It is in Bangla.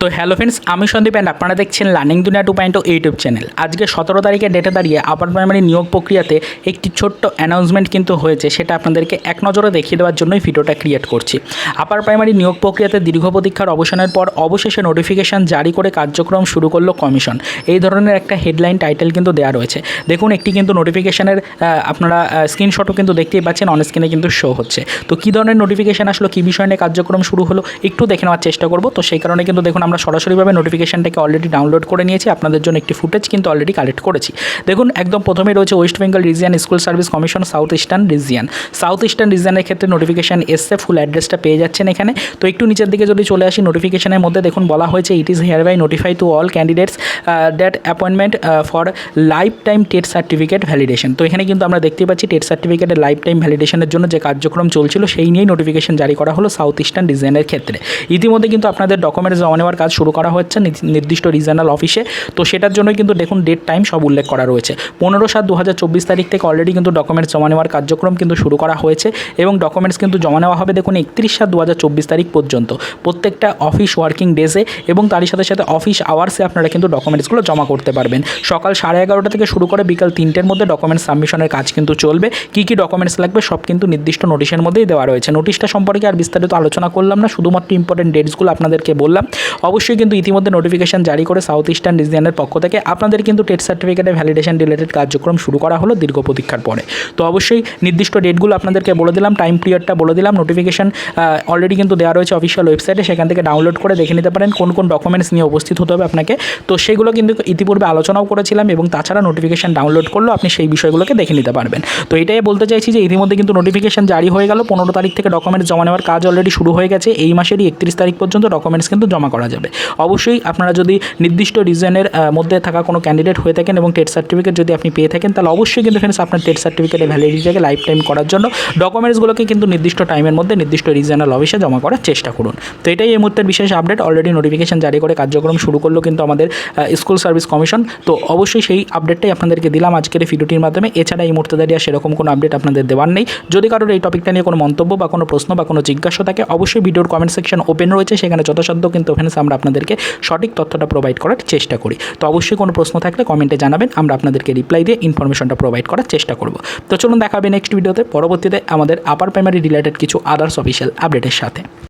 তো হ্যালো ফ্রেন্ডস আমি সন্দীপ অ্যান্ড আপনারা দেখছেন লার্নিং দুনিয়া টু পয়েন্ট ইউটিউব চ্যানেল আজকে সতেরো তারিখের ডেটে দাঁড়িয়ে আপার প্রাইমারি নিয়োগ প্রক্রিয়াতে একটি ছোট্ট অ্যানাউন্সমেন্ট কিন্তু হয়েছে, সেটা আপনাদেরকে এক নজরে দেখিয়ে দেওয়ার জন্যই ভিডিওটা ক্রিয়েট করছি। আপার প্রাইমারি নিয়োগ প্রক্রিয়াতে দীর্ঘ প্রতীক্ষার অবসানের পর অবশেষে নোটিফিকেশন জারি করে কার্যক্রম শুরু করল কমিশন এই ধরনের একটা হেডলাইন টাইটেল কিন্তু দেওয়া রয়েছে। দেখুন, একটি কিন্তু নোটিফিকেশনের আপনারা স্ক্রিনশটও কিন্তু দেখতেই পাচ্ছেন অন স্ক্রিনে কিন্তু শো হচ্ছে। তো কী ধরনের নোটিফিকেশান আসলো, কী বিষয় নিয়ে কার্যক্রম শুরু হলো, একটু দেখে নেওয়ার চেষ্টা করব। তো সেই কারণে কিন্তু দেখুন আমরা সরাসরিভাবে নোটিফিকেশনটাকে অলরেডি ডাউনলোড করে নিয়েছি। আপনাদের জন্য একটি ফুটেজ কিন্তু অলরেডি কালেক্ট করেছি। দেখুন, একদম প্রথমে রয়েছে West Bengal region school service commission south eastern region south eastern রিজিয়ানের ক্ষেত্রে নোটিফিকেশন এসছে ফুল অ্যাড্রেসটা পেয়ে যাচ্ছেন এখানে। তো একটু নিচের দিকে যদি চলে আসি নোটিফিকেশনের মধ্যে দেখুন বলা হয়েছে it is hereby notify to all candidates that appointment for life time TET certificate validation তো এখানে কিন্তু আমরা দেখতে পাচ্ছি টেট সার্টিফিকেটের লাইফ টাইম ভ্যালিডেশনের জন্য যে কার্যক্রম চলছিল, সেই নিয়েই নোটিফিকেশন জারি করা হলো সাউথ ইস্টার্ন রিজিয়নের ক্ষেত্রে। ইতিমধ্যে কিন্তু আপনাদের ডকুমেন্টস জমা নেওয়ার কাজ শুরু করা হচ্ছে নির্দিষ্ট রিজনাল অফিসে তো সেটার জন্যই কিন্তু দেখুন ডেট টাইম সব উল্লেখ করা রয়েছে। পনেরো সাত দু তারিখ থেকে অলরেডি কিন্তু ডকুমেন্টস জমা নেওয়ার কার্যক্রম কিন্তু শুরু করা হয়েছে এবং ডকুমেন্টস কিন্তু জমা নেওয়া হবে দেখুন একত্রিশ সাত দু তারিখ পর্যন্ত। প্রত্যেকটা অফিস ওয়ার্কিং ডেজে এবং তারই সাথে সাথে অফিস আওয়ার্সে আপনারা কিন্তু ডকুমেন্টসগুলো জমা করতে পারবেন। সকাল সাড়ে এগারোটা থেকে শুরু করে বিকাল তিনটের মধ্যে ডকুমেন্টস সাবমিশনের কাজ কিন্তু চলবে। কী কী ডকুমেন্টস লাগবে সব কিন্তু নির্দিষ্ট নোটিশের মধ্যেই দেওয়া রয়েছে। নোটিশটা সম্পর্কে আর বিস্তারিত আলোচনা করলাম না, শুধুমাত্র ইম্পর্টেন্ট ডেটসগুলো আপনাদেরকে বললাম। অবশ্যই কিন্তু ইতিমধ্যে নোটিফিকেশন জারি করে সাউথ ইস্টার্ন রিজিয়নের পক্ষ থেকে আপনাদের কিন্তু টেট সার্টিফিকেটের ভ্যালিডেশন রিলেটেড কার্যক্রম শুরু করা হলো দীর্ঘ প্রতীক্ষার পরে। তো অবশ্যই নির্দিষ্ট ডেটগুলো আপনাদেরকে বলে দিলাম টাইম পিরিয়ডটা বলে দিলাম নোটিফিকেশন অলরেডি কিন্তু দেওয়া রয়েছে অফিসিয়াল ওয়েবসাইটে সেখান থেকে ডাউনলোড করে দেখে নিতে পারেন কোন কোন ডকুমেন্টস নিয়ে উপস্থিত হতে হবে আপনাকে। তো সেগুলো কিন্তু ইতিপূর্বে আলোচনাও করেছিলাম এবং তাছাড়া নোটিফিকেশন ডাউনলোড করলেও আপনি সেই বিষয়গুলোকে দেখে নিতে পারবেন। তো এটাই বলতে চাইছি যে ইতিমধ্যে কিন্তু নোটিফিকেশন জারি হয়ে গেল, পনেরো তারিখ থেকে ডকুমেন্টস জমা নেওয়ার কাজ অলরেডি শুরু হয়ে গেছে, এই মাসেরই একত্রিশ তারিখ পর্যন্ত ডকুমেন্টস কিন্তু জমা করা যাবে। অবশ্যই আপনারা যদি নির্দিষ্ট রিজনের মধ্যে থাকা কোনো ক্যান্ডিডেট হয়ে থাকেন এবং টেট সার্টিফিকেট যদি আপনি পেয়ে থাকেন, তাহলে অবশ্যই কিন্তু ফ্রেন্ডস আপনার টেট সার্টিফিকেটের ভ্যালিডিটিকে লাইফ টাইম করার জন্য ডকুমেন্টসগুলোকে কিন্তু নির্দিষ্ট টাইমের মধ্যে নির্দিষ্ট রিজনাল অফিসে জমা করার চেষ্টা করুন। তো এটাই এই মুহূর্তের বিশেষ আপডেট অলরেডি নোটিফিকেশন জারি করে কার্যক্রম শুরু করল কিন্তু আমাদের স্কুল সার্ভিস কমিশন তো অবশ্যই সেই আপডেটটাই আপনাদেরকে দিলাম আজকের ভিডিওটির মাধ্যমে। এছাড়া এই মুহূর্তে দাঁড়িয়ে সেরকম কোনো আপডেট আপনাদের দেওয়ার নেই। যদি কারোর এই টপিকটা নিয়ে কোনো মন্তব্য বা কোনো প্রশ্ন বা কোনো জিজ্ঞাসা থাকে, অবশ্যই ভিডিওর কমেন্ট সেকশন ওপেন রয়েছে। সেখানে যথাসাধ্য কিন্তু ওখানে আমরা আপনাদেরকে সঠিক তথ্যটা প্রোভাইড করার চেষ্টা করি। তো অবশ্যই কোনো প্রশ্ন থাকলে কমেন্টে জানাবেন, আমরা আপনাদেরকে রিপ্লাই দিয়ে ইনফরমেশনটা প্রোভাইড করার চেষ্টা করব। তো চলুন দেখাবে নেক্সট ভিডিওতে পরবর্তীতে আমাদের আপার প্রাইমারি রিলেটেড কিছু আদার্স অফিসিয়াল আপডেটের সাথে।